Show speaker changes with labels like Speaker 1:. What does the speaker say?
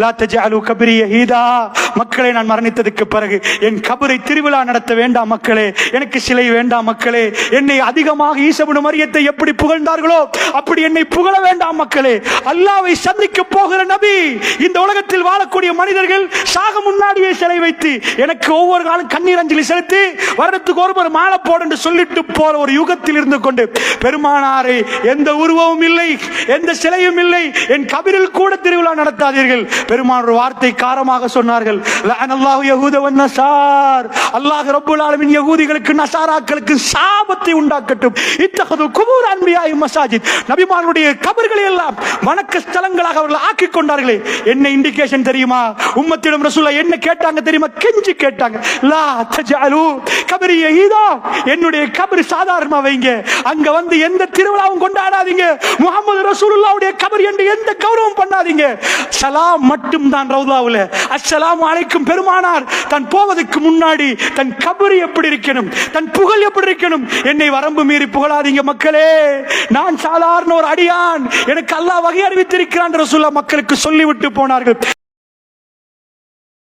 Speaker 1: லா தஜஅலு கபரி யஹீதா மக்களை நான் மரணித்ததுக்கு பிறகு என் கபரை திருவிழா நடத்த வேண்டாம் மக்களே எனக்கு சிலை வேண்டாம் மக்களே என்னை அதிகமாக ஈசபுன மரியத்தை எப்படி புகழ்ந்தார்களோ அப்படி என்னை புகழ வேண்டாம் மக்களே. அல்லாவை சந்திக்க போகிற நபி இந்த உலகத்தில் வாழக்கூடிய மனிதர்கள் சாக முன்னாடியே சிலை வைத்து எனக்கு ஒவ்வொரு காலம் கண்ணீர் அஞ்சலி செலுத்தி வருடத்துக்கு ஒருவர் மாலை போடு என்று சொல்லிட்டு போற ஒரு யுகத்தில் இருந்து கொண்டு பெருமானாரை எந்த உருவமும் இல்லை எந்த சிலையும் இல்லை என் கபிரில் கூட திருவிழா நடத்தாதீர்கள். பெருமான் ஒரு வார்த்தை காரமாக சொன்னார்கள். லஅனல்லாஹு யஹூத வன் நஸார் அல்லாஹ் ரப்பல் ஆலமீன் யகூதிகளுக்கு நசாராக்களுக்கு சாபத்தை உண்டாக்கட்டும். இத்தகது குபூர் அன்பியாய் மசாஜித். நபிமார்களுடைய கபர்களை எல்லாம் வணக்க ஸ்தலங்களாக அவர்கள் ஆக்கி கொண்டார்களே. என்ன இண்டிகேஷன் தெரியுமா? உம்மத்திடம் ரசூலா என்ன கேட்டாங்க தெரியுமா? கெஞ்சி கேட்டாங்க. லா தஜஅலு கபரி யஹீதா. என்னுடைய கபர் சாதாரணமா வைங்க. அங்க வந்து எந்த திருவிழாவும் கொண்டாடாதீங்க. முகமது ரசூலுல்லாவுடைய கபர் என்று எந்த கௌரவம் பண்ணாதீங்க. சலாம் மட்டும் தான் ரவுதாவுல அஸ்ஸலாமு அழைக்கும் பெருமானார் தன் போவதற்கு முன்னாடி தன் கபர் எப்படி இருக்கணும் தன் புகழ் எப்படி இருக்கணும்? என்னை வரம்பு மீறி புகழாதீங்க மக்களே. நான் சாதாரண ஒரு அடியான். எனக்கு அல்லாஹ் வகை அறிவித்திருக்கிறான் ரசூல்லா மக்களுக்கு சொல்லிவிட்டு போனார்கள்.